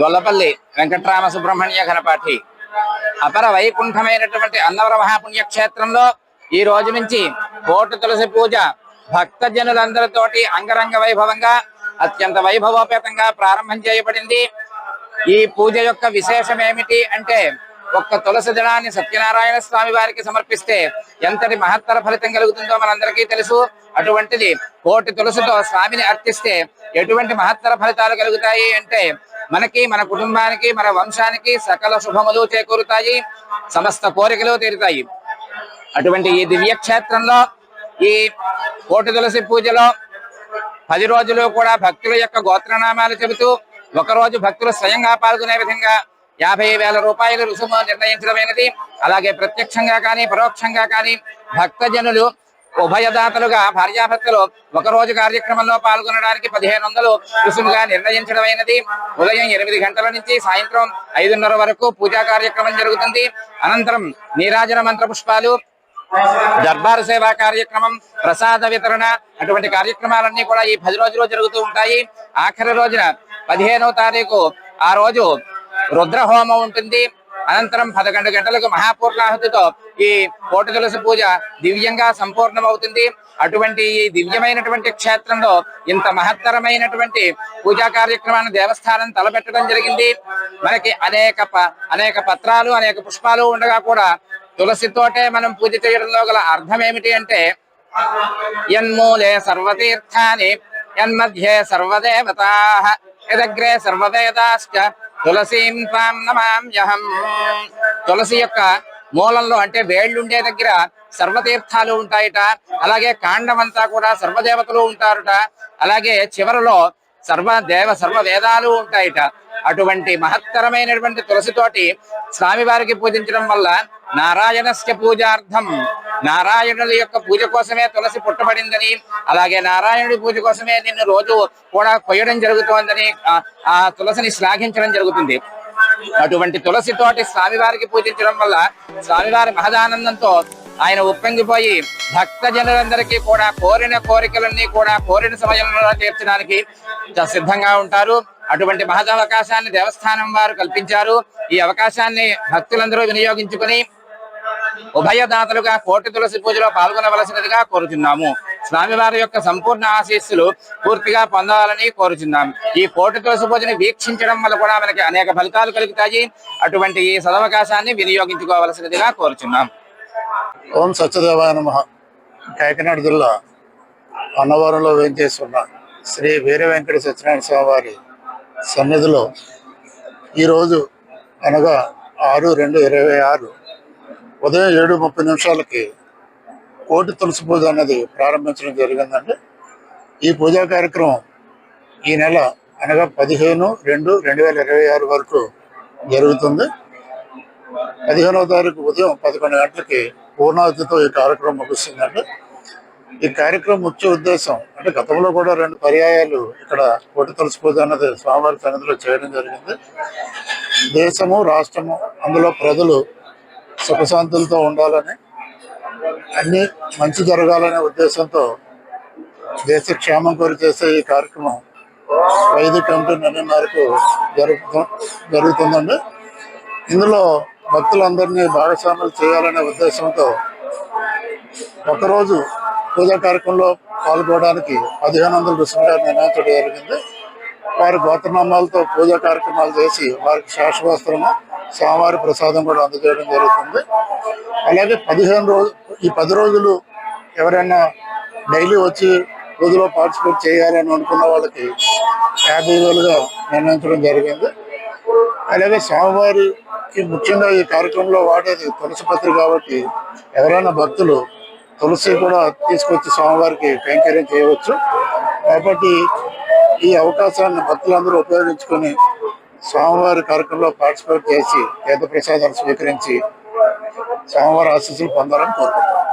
గొల్లపల్లి వెంకట్రామ సుబ్రహ్మణ్య ఘనపాఠి. అపర వైకుంఠమైనటువంటి అన్నవర మహాపుణ్యక్షేత్రంలో ఈ రోజు నుంచి కోటు తులసి పూజ భక్త జనులందరితోటి అంగరంగ వైభవంగా అత్యంత వైభవోపేతంగా ప్రారంభం చేయబడింది. ఈ పూజ యొక్క విశేషం ఏమిటి అంటే ఒక్క తులసి దళాన్ని సత్యనారాయణ స్వామి వారికి సమర్పిస్తే ఎంతటి మహత్తర ఫలితం కలుగుతుందో మనందరికీ తెలుసు. అటువంటిది కోటి తులసితో స్వామిని అర్పిస్తే ఎటువంటి మహత్తర ఫలితాలు కలుగుతాయి అంటే మనకి మన కుటుంబానికి మన వంశానికి సకల శుభములు చేకూరుతాయి సమస్త కోరికలు తీరుతాయి. అటువంటి ఈ దివ్య క్షేత్రంలో ఈ కోటి తులసి పూజలో పది రోజులు కూడా భక్తుల యొక్క గోత్రనామాలు చెబుతూ ఒకరోజు భక్తులు స్వయంగా పాల్గొనే విధంగా యాభై వేల రూపాయల రుసుము నిర్ణయించడమైనది. అలాగే ప్రత్యక్షంగా కానీ పరోక్షంగా కానీ భక్తజనులు ఉభయదాతలుగా భార్యాభర్తలు ఒక రోజు కార్యక్రమంలో పాల్గొనడానికి పదిహేను వందలు రుసుముగా నిర్ణయించడమైనది. ఉదయం ఎనిమిది గంటల నుంచి సాయంత్రం ఐదున్నర వరకు పూజా కార్యక్రమం జరుగుతుంది. అనంతరం నీరాజన మంత్ర పుష్పాలు దర్బారు సేవా కార్యక్రమం ప్రసాద వితరణ అటువంటి కార్యక్రమాలన్నీ కూడా ఈ పది రోజులు జరుగుతూ ఉంటాయి. ఆఖరి రోజున పదిహేనవ తారీఖు ఆ రోజు రుద్రహోమం ఉంటుంది. అనంతరం పదకొండు గంటలకు మహాపూర్ణాహుతితో ఈ కోట తులసి పూజ దివ్యంగా సంపూర్ణమవుతుంది. అటువంటి ఈ దివ్యమైనటువంటి క్షేత్రంలో ఇంత మహత్తరమైనటువంటి పూజా కార్యక్రమాన్ని దేవస్థానం తలపెట్టడం జరిగింది. మనకి అనేక ప- అనేక పత్రాలు అనేక పుష్పాలు ఉండగా కూడా తులసితోటే మనం పూజ చేయడంలో గల అర్థం ఏమిటి అంటే యన్మూలే సర్వతీర్థాని యన్మధ్యే సర్వదేవతా యదగ్రే సర్వవేదాశ్చ తులసీం తాం నమామ్యహం తులసి యొక్క మూలంలో అంటే వేళ్ళుండే దగ్గర సర్వతీర్థాలు ఉంటాయిట. అలాగే కాండమంతా కూడా సర్వదేవతలు ఉంటారుట. అలాగే చివరలో సర్వ దేవ సర్వ వేదాలు ఉంటాయిట. అటువంటి మహత్తరమైనటువంటి తులసితోటి స్వామివారికి పూజించడం వల్ల నారాయణస్య పూజార్థం. నారాయణుల యొక్క పూజ కోసమే తులసి పుట్టబడిందని అలాగే నారాయణుడి పూజ కోసమే నిన్ను రోజు కూడా కొయ్యడం జరుగుతోందని ఆ- తులసిని శ్లాఘించడం జరుగుతుంది. అటువంటి తులసి తోటి స్వామివారికి పూజించడం వల్ల స్వామివారి మహదానందంతో ఆయన ఉప్పొంగిపోయి భక్త జనులందరికీ కూడా కోరిన కోరికలన్నీ కూడా కోరిన సమయంలో తీర్చడానికి సిద్ధంగా ఉంటారు. అటువంటి మహదవకాశాన్ని దేవస్థానం వారు కల్పించారు. ఈ అవకాశాన్ని భక్తులందరూ వినియోగించుకుని ఉభయదాతలుగా కోటి తులసి పూజలో పాల్గొనవలసినదిగా కోరుచున్నాము. స్వామివారి యొక్క సంపూర్ణ ఆశీస్సులు పూర్తిగా పొందాలని కోరుచున్నాం. ఈ కోటి తులసి పూజని వీక్షించడం వల్ల కూడా మనకి అనేక ఫలితాలు కలుగుతాయి. అటువంటి ఈ సదవకాశాన్ని వినియోగించుకోవలసినదిగా కోరుచున్నాం. ఓం సత్యదేవాయ నమ. కాకినాడ జిల్లా అన్నవరంలో వేంచేస్తున్న శ్రీ వీర వెంకట సత్యనారాయణ స్వామివారి సన్నిధిలో ఈరోజు అనగా ఆరు రెండు ఇరవై ఆరు ఉదయం ఏడు ముప్పై నిమిషాలకి కోటి తులసి పూజ అనేది ప్రారంభించడం జరిగిందండి. ఈ పూజా కార్యక్రమం ఈ నెల అనగా పదిహేను రెండు రెండు వేల ఇరవై ఆరు వరకు జరుగుతుంది. పదిహేనవ తారీఖు ఉదయం పదకొండు గంటలకి పూర్ణావతితో ఈ కార్యక్రమం ముగుస్తుందండి. ఈ కార్యక్రమం ముఖ్య ఉద్దేశం అంటే గతంలో కూడా రెండు పర్యాయాలు ఇక్కడ కోటి తులసి పూజ అన్నది స్వామివారి సన్నిధిలో చేయడం జరిగింది. దేశము రాష్ట్రము అందులో ప్రజలు సుఖశాంతులతో ఉండాలని అన్ని మంచి జరగాలనే ఉద్దేశంతో దేశ క్షేమం కోరి చేసే ఈ కార్యక్రమం ఐదు కమిటీ నిర్ణయం జరుగుతు జరుగుతుందండి. ఇందులో భక్తులందరినీ భాగస్వాములు చేయాలనే ఉద్దేశంతో ఒకరోజు పూజా కార్యక్రమంలో పాల్గొనడానికి పదిహేను వందల రుసుముగా నిర్ణయించడం జరిగింది. వారి గోత్రనామాలతో పూజా కార్యక్రమాలు చేసి వారికి శాశ్వస్త్రము స్వామివారి ప్రసాదం కూడా అందజేయడం జరుగుతుంది. అలాగే పదిహేను రోజు ఈ పది రోజులు ఎవరైనా డైలీ వచ్చి రోజులో పార్టిసిపేట్ చేయాలని అనుకున్న వాళ్ళకి యాభై వేలుగా నిర్ణయించడం జరిగింది. అలాగే స్వామివారికి ముఖ్యంగా ఈ కార్యక్రమంలో వాడేది తులసి పత్రి కాబట్టి ఎవరైనా భక్తులు తులసి కూడా తీసుకొచ్చి స్వామివారికి కైంకర్యం చేయవచ్చు. కాబట్టి ఈ అవకాశాన్ని భక్తులందరూ ఉపయోగించుకొని స్వామివారి కార్యక్రమంలో పార్టిసిపేట్ చేసి పేద ప్రసాదాలు స్వీకరించి స్వామివారి ఆశీస్సులు పొందాలని కోరుకుంటున్నాను